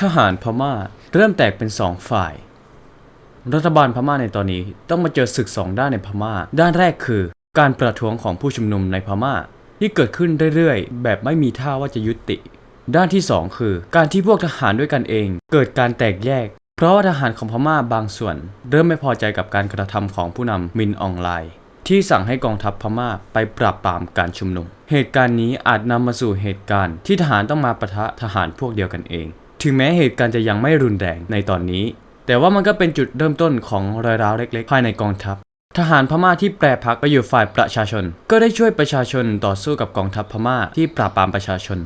ทหารพม่าเริ่มแตกเป็นสองฝ่าย รัฐบาลพม่าในตอนนี้ต้องมาเจอศึกสองด้านในพม่า ด้านแรกคือ การประท้วงของผู้ชุมนุมในพม่า ที่เกิดขึ้นเรื่อยๆ แบบไม่มีท่าว่าจะยุติ ด้านที่สองคือ การที่พวกทหารด้วยกันเอง เกิดการแตกแยก เพราะว่าทหารของพม่าบางส่วน เริ่มไม่พอใจกับการกระทำของผู้นำมินอองไลน์ที่สั่งให้กองทัพพม่าไปปราบปรามการชุมนุม เหตุการณ์นี้อาจนำมาสู่เหตุการณ์ที่ทหารต้องมาปะทะทหารพวกเดียวกันเอง ถึงแม้เหตุการณ์จะยังไม่รุนแรงในตอนนี้ แต่ว่ามันก็เป็นจุดเริ่มต้นของรอยร้าวเล็ก ๆ ภายในกองทัพ ทหารพม่าที่แปรพักไปอยู่ฝ่ายประชาชน ก็ได้ช่วยประชาชนต่อสู้กับกองทัพพม่าที่ปราบปรามประชาชน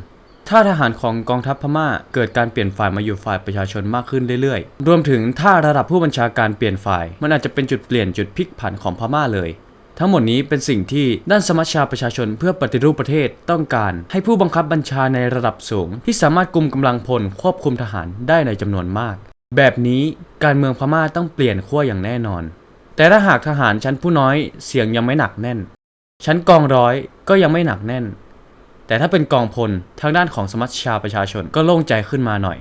ถ้าทหารของกองทัพพม่าเกิดการเปลี่ยนฝ่ายมาอยู่ฝ่ายประชาชนมากขึ้นเรื่อยๆ รวมถึงถ้าระดับผู้บัญชาการเปลี่ยนฝ่าย มันอาจจะเป็นจุดเปลี่ยนจุดพลิกผันของพม่าเลย ทั้งหมดนี้เป็นสิ่งที่ด้านสมัชชาประชาชนเพื่อปฏิรูปประเทศต้องการ ให้ผู้บังคับบัญชาในระดับสูง ที่สามารถกุมกำลังพลควบคุมทหารได้ในจำนวนมาก แบบนี้การเมืองพม่าต้องเปลี่ยนขั้วอย่างแน่นอน แต่ถ้าหากทหารชั้นผู้น้อยเสียงยังไม่หนักแน่น ชั้นกองร้อยก็ยังไม่หนักแน่น แต่ถ้าเป็นกองพลทางด้านของสมัชชาประชาชนก็โล่งใจขึ้นมาหน่อย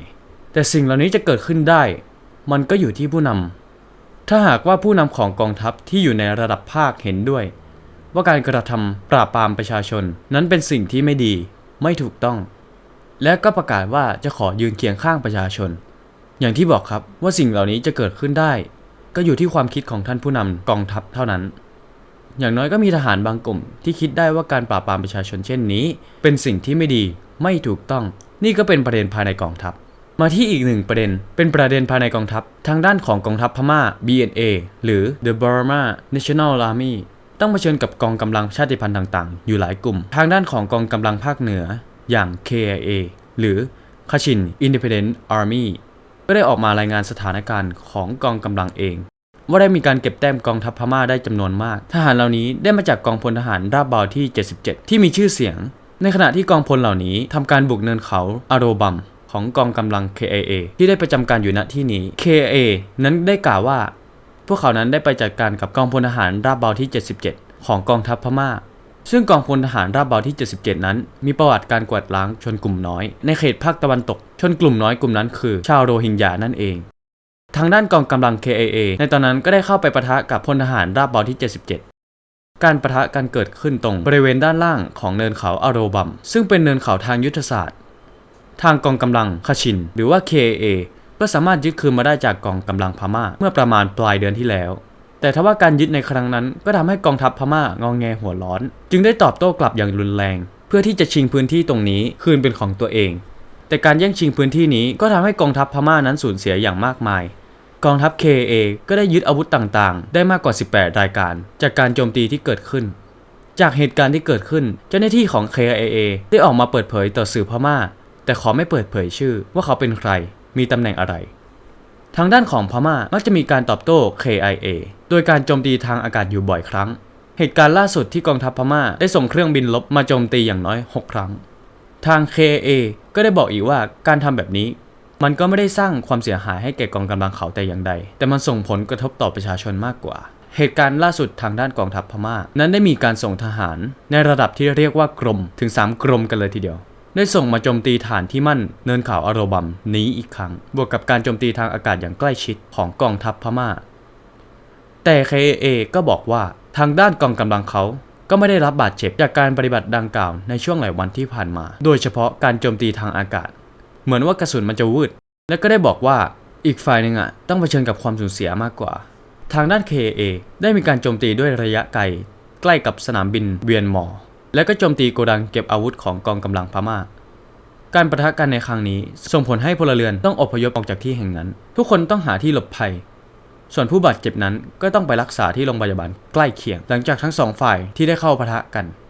แต่สิ่งเหล่านี้จะเกิดขึ้นได้ มันก็อยู่ที่ผู้นำ ถ้าหากว่าผู้นำของกองทัพที่อยู่ในระดับภาคเห็นด้วย ว่าการกระทำปราบปรามประชาชนนั้นเป็นสิ่งที่ไม่ดีไม่ถูกต้อง และก็ประกาศว่าจะขอยืนเคียงข้างประชาชน อย่างที่บอกครับว่าสิ่งเหล่านี้จะเกิดขึ้นได้ ก็อยู่ที่ความคิดของท่านผู้นำกองทัพเท่านั้น อย่างน้อยก็มีทหารบางกลุ่ม ที่คิดได้ว่าการปราบปรามประชาชนเช่นนี้ เป็นสิ่งที่ไม่ดีไม่ถูกต้อง นี่ก็เป็นประเด็นภายในกองทัพ มาที่อีกหนึ่งประเด็น เป็นประเด็นภายในกองทัพ ทางด้านของกองทัพพม่า BNA หรือ The Burma National Army ต้องเผชิญกับกองกำลังชาติพันธุ์ต่างๆ อยู่หลายกลุ่ม ทางด้านของกองกำลังภาคเหนืออย่าง KIA หรือ Kachin Independent Army ก็ได้ออกมารายงานสถานการณ์ของกองกำลังเอง ว่าได้มีการเก็บแต้มกองทัพพม่าได้จำนวนมาก ทหารเหล่านี้ได้มาจากกองพลทหารราบเบาที่ 77 ที่มีชื่อเสียง ในขณะที่กองพลเหล่านี้ทำการบุกเนินเขาอารบัม ของกองกำลัง KIA ที่ได้ประจำการอยู่ณที่นี้ KIA นั้นได้กล่าวว่า พวกเขานั้นได้ไปจัดการกับกองพลทหารราบเบาที่ 77 ของกองทัพพม่า ซึ่งกองพลทหารราบเบาที่ 77 นั้น มีประวัติการกวาดล้างชนกลุ่มน้อย ในเขตภาคตะวันตก ชนกลุ่มน้อยกลุ่มนั้นคือชาวโรฮิงญานั่นเองทางด้านกองกำลัง KIA ในตอนนั้นก็ได้เข้าไปปะทะกับพลทหารราบเบาที่ 77 การปะทะกันเกิดขึ้นตรงบริเวณด้านล่างของเนินเขาอาโรบัม ซึ่งเป็นเนินเขาทางยุทธศาสตร์ ทางกองกำลังคชิน หรือว่า KA ก็สามารถยึดคืนมาได้จากกองกำลังพม่า เมื่อประมาณปลายเดือนที่แล้ว แต่ทว่าการยึดในครั้งนั้นก็ทำให้กองทัพพม่างองแงหัวร้อน จึงได้ตอบโต้กลับอย่างรุนแรง เพื่อที่จะชิงพื้นที่ตรงนี้คืนเป็นของตัวเอง แต่การแย่งชิงพื้นที่นี้ก็ทำให้กองทัพพม่านั้นสูญเสียอย่างมากมาย กองทัพ KA ก็ได้ยึดอาวุธต่างๆ ได้มากกว่า 18 รายการ จากการโจมตีที่เกิดขึ้นจากเหตุการณ์ที่เกิดขึ้น เจ้าหน้าที่ของ KIA ได้ออกมาเปิดเผยต่อสื่อพม่า แต่ขอไม่เปิดเผยชื่อว่าเขาเป็นใคร มีตำแหน่งอะไร ทางด้านของพม่ามักจะมีการตอบโต้ KIA โดยการโจมตีทางอากาศอยู่บ่อยครั้ง เหตุการณ์ล่าสุดที่กองทัพพม่าได้ส่งเครื่องบินลบมาโจมตีอย่างน้อย 6 ครั้ง ทาง KIA ก็ได้บอกอีกว่าการทำแบบนี้ มันก็ไม่ได้สร้างความเสียหายให้แก่กองกำลังเขาแต่อย่างใด แต่มันส่งผลกระทบต่อประชาชนมากกว่าเหตุการณ์ล่าสุดทางด้านกองทัพพม่า นั้นได้มีการส่งทหารในระดับที่เรียกว่ากรมถึง 3 กรมกันเลยทีเดียว ได้ส่งมาโจมตีฐานที่มั่นเนินเขาอารบัมนี้อีกครั้ง บวกกับการโจมตีทางอากาศอย่างใกล้ชิดของกองทัพพม่า แต่ KA ก็บอกว่าทางด้านกองกำลังเขาก็ไม่ได้รับบาดเจ็บจากการปฏิบัติดังกล่าวในช่วงหลายวันที่ผ่านมา โดยเฉพาะการโจมตีทางอากาศ เหมือนว่ากระสุนมันจะวืด และก็ได้บอกว่าอีกฝ่ายหนึ่งอะต้องเผชิญกับความสูญเสียมากกว่า ทางด้าน KA ได้มีการโจมตีด้วยระยะไกลใกล้กับสนามบินเวียนมอ และก็โจมตีโกดังเก็บอาวุธของกองกำลังพม่า การประทะกันในครั้งนี้ส่งผลให้พลเรือนต้องอพยพออกจากที่แห่งนั้น ทุกคนต้องหาที่หลบภัย ส่วนผู้บาดเจ็บนั้นก็ต้องไปรักษาที่โรงพยาบาลใกล้เคียง หลังจากทั้งสองฝ่ายที่ได้เข้าปะทะกัน